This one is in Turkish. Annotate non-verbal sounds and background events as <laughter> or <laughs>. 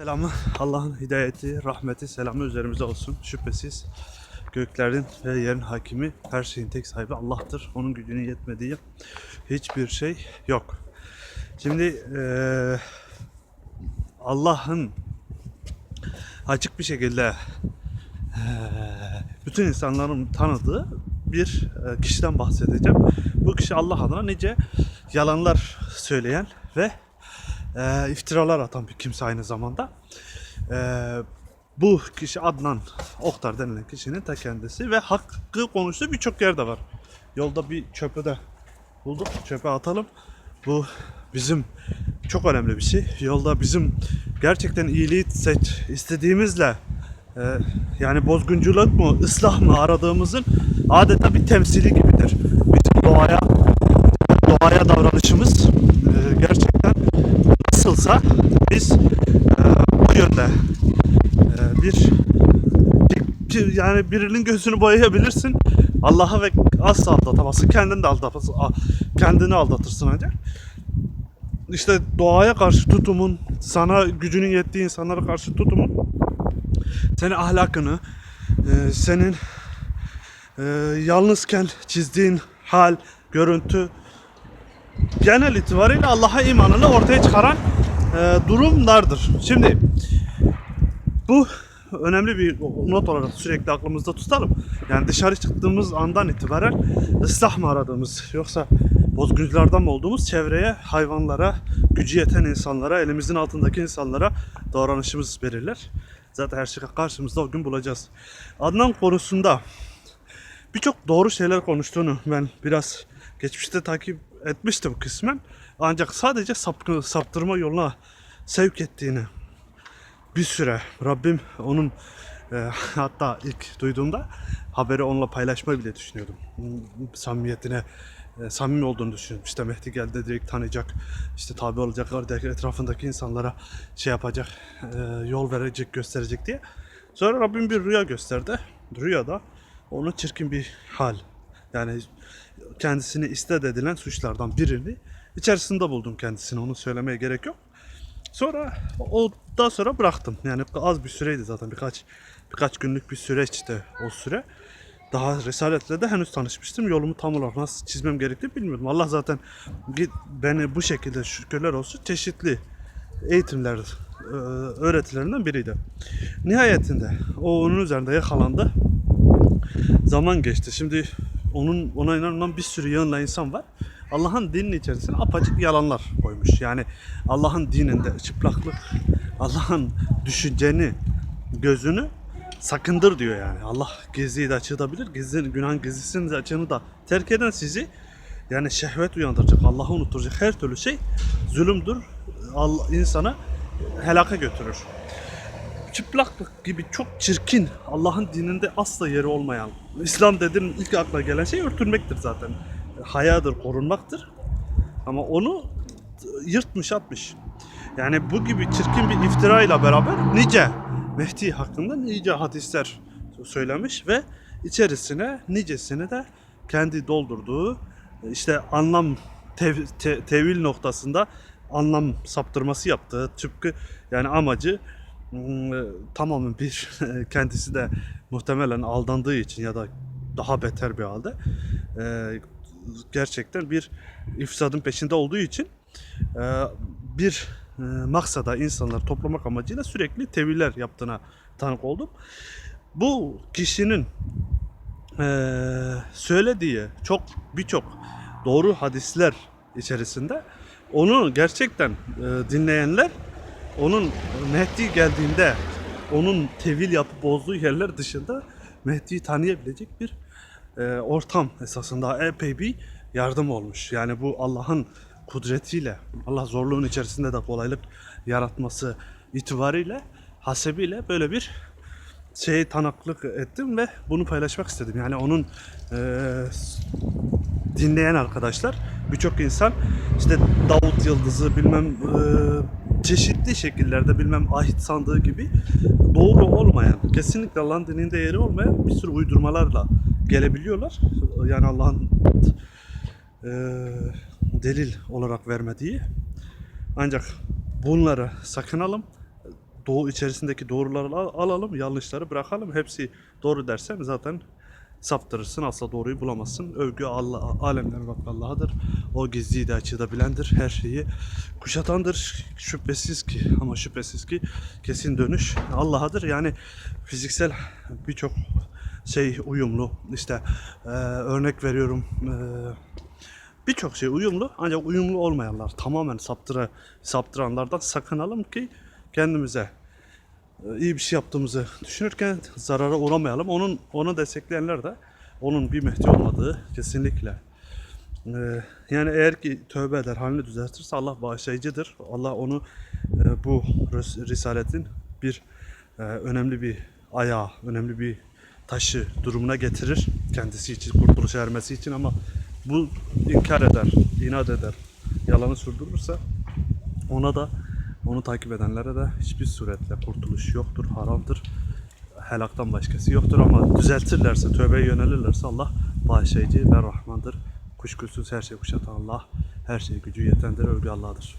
Selamı, Allah'ın hidayeti, rahmeti, selamı üzerimize olsun. Şüphesiz göklerin ve yerin hakimi, her şeyin tek sahibi Allah'tır. Onun gücünün yetmediği hiçbir şey yok. Şimdi eee, Allah'ın açık bir şekilde eee, bütün insanların tanıdığı bir kişiden bahsedeceğim. Bu kişi Allah adına nice yalanlar söyleyen ve eee, iftiralar atan bir kimse aynı zamanda. Eee, bu kişi Adnan Oktar denilen kişinin ta kendisi ve hakkı konuştuğu birçok yerde var. Yolda bir çöpü de bulduk. Çöpe atalım. Bu bizim çok önemli bir şey. Yolda bizim gerçekten iyiliği seç istediğimizle e, yani bozgunculuk mu, ıslah mı aradığımızın adeta bir temsili gibidir. Bizim doğaya doğaya davranışımız e, nasılsa biz e, o yönde e, bir, bir- yani birinin gözünü boyayabilirsin. Allah'a ve asla aldatamazsın. Kendini de aldatamazsın. A- Kendini aldatırsın ancak. İşte doğaya karşı tutumun, sana gücünün yettiği insanlara karşı tutumun, senin ahlakını, e, senin e, yalnızken çizdiğin hal, görüntü, genel itibariyle Allah'a imanını ortaya çıkaran e, durumlardır. Şimdi bu önemli bir not olarak sürekli aklımızda tutalım. Yani dışarı çıktığımız andan itibaren ıslah mı aradığımız yoksa bozgunculardan mı olduğumuz çevreye, hayvanlara, gücü yeten insanlara, elimizin altındaki insanlara davranışımız belirler. Zaten her şey karşımızda o gün bulacağız. Adnan konusunda birçok doğru şeyler konuştuğunu ben biraz geçmişte takip etmiştim kısmen. Ancak sadece sapkı, saptırma yoluna sevk ettiğini bir süre Rabbim onun e, <laughs> hatta ilk duyduğumda haberi onunla paylaşmayı bile düşünüyordum. Samimiyetine e, samimi olduğunu düşünüyordum. İşte Mehdi geldi direkt tanıyacak, işte tabi olacak, oradaki etrafındaki insanlara şey yapacak, e, yol verecek, gösterecek diye. Sonra Rabbim bir rüya gösterdi. Rüyada onun çirkin bir hal. Yani kendisini istet edilen suçlardan birini içerisinde buldum kendisini. Onu söylemeye gerek yok. Sonra o daha sonra bıraktım. Yani az bir süreydi zaten birkaç birkaç günlük bir süreçti o süre. Daha Risaletle de henüz tanışmıştım. Yolumu tam olarak nasıl çizmem gerektiğini bilmiyordum. Allah zaten beni bu şekilde şükürler olsun çeşitli eğitimler e, öğretilerinden biriydi. Nihayetinde o onun üzerinde yakalandı. Zaman geçti. Şimdi onun ona inanan bir sürü yığınla insan var. Allah'ın dininin içerisine apacık yalanlar koymuş. Yani Allah'ın dininde çıplaklık, Allah'ın düşünceni, gözünü sakındır diyor yani. Allah gizliyi de açığı da bilir. Gizli, günahın gizlisini de açığını da terk eden sizi yani şehvet uyandıracak, Allah'ı unutturacak her türlü şey zulümdür. Allah, insana helaka götürür çıplaklık gibi çok çirkin, Allah'ın dininde asla yeri olmayan, İslam dediğin ilk akla gelen şey örtünmektir zaten. Hayadır, korunmaktır. Ama onu yırtmış atmış. Yani bu gibi çirkin bir iftirayla beraber nice Mehdi hakkında nice hadisler söylemiş ve içerisine nicesini de kendi doldurduğu işte anlam tev- te- tevil noktasında anlam saptırması yaptığı tıpkı yani amacı Hmm, tamamen bir <laughs> kendisi de muhtemelen aldandığı için ya da daha beter bir halde e, gerçekten bir ifsadın peşinde olduğu için e, bir e, maksada insanları toplamak amacıyla sürekli teviller yaptığına tanık oldum. Bu kişinin e, söylediği çok birçok doğru hadisler içerisinde onu gerçekten dinleyenler onun Mehdi geldiğinde onun tevil yapıp bozduğu yerler dışında Mehdi'yi tanıyabilecek bir e, ortam esasında epey bir yardım olmuş. Yani bu Allah'ın kudretiyle, Allah zorluğun içerisinde de kolaylık yaratması itibariyle, hasebiyle böyle bir şey tanıklık ettim ve bunu paylaşmak istedim. Yani onun e, dinleyen arkadaşlar birçok insan işte Davut Yıldızı bilmem e, çeşitli şekillerde bilmem ahit sandığı gibi doğru olmayan kesinlikle Allah'ın dininde yeri olmayan bir sürü uydurmalarla gelebiliyorlar. Yani Allah'ın e, delil olarak vermediği. Ancak bunları sakınalım. doğu içerisindeki doğruları al- alalım, yanlışları bırakalım. Hepsi doğru dersen zaten saptırırsın. Asla doğruyu bulamazsın. Övgü Allah, alemlerin Rabbi Allah'adır. O gizliyi de açığı da bilendir. Her şeyi kuşatandır. Şüphesiz ki ama şüphesiz ki kesin dönüş Allah'adır. Yani fiziksel birçok şey uyumlu. İşte e, örnek veriyorum. E, birçok şey uyumlu ancak uyumlu olmayanlar tamamen saptıra, saptıranlardan sakınalım ki kendimize e, iyi bir şey yaptığımızı düşünürken zarara uğramayalım. Onun onu destekleyenler de onun bir Mehdi olmadığı kesinlikle. E, yani eğer ki tövbe eder, halini düzeltirse Allah bağışlayıcıdır. Allah onu e, bu ris- risaletin bir e, önemli bir ayağı, önemli bir taşı durumuna getirir kendisi için, kurtuluşa ermesi için ama bu inkar eder, inat eder, yalanı sürdürürse ona da onu takip edenlere de hiçbir suretle kurtuluş yoktur, haramdır. Helaktan başkası yoktur ama düzeltirlerse, tövbeye yönelirlerse Allah bağışlayıcı ve rahmandır. Kuşkusuz her şey kuşatan Allah, her şey gücü yetendir, övgü Allah'dır.